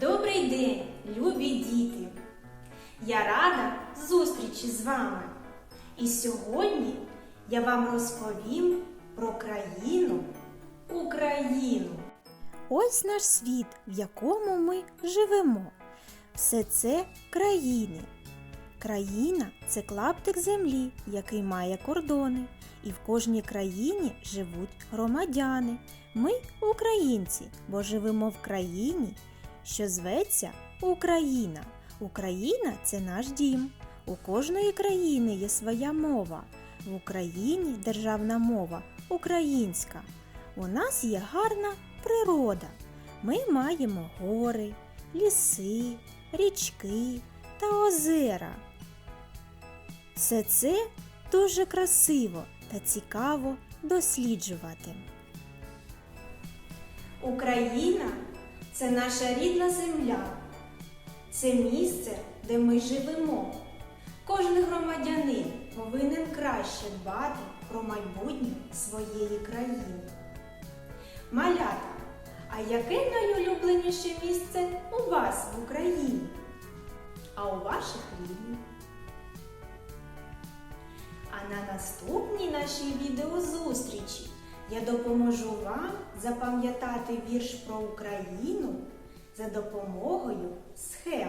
Добрий день, любі діти! Я рада зустрічі з вами. І сьогодні я вам розповім про країну Україну. Ось наш світ, в якому ми живемо. Все це країни. Країна це клаптик землі, який має кордони. І в кожній країні живуть громадяни. Ми українці, бо живемо в країні, що зветься Україна. Україна це наш дім. У кожної країни є своя мова. В Україні державна мова українська. У нас є гарна природа. Ми маємо гори, ліси, річки та озера. Все це дуже красиво та цікаво досліджувати. Україна це наша рідна земля. Це місце, де ми живемо. Кожен громадянин повинен краще дбати про майбутнє своєї країни. Малята, а яке найулюбленіше місце у вас в Україні? А у ваших рідних? А на наступній нашій відеозустрічі я допоможу вам запам'ятати вірш про Україну за допомогою схем.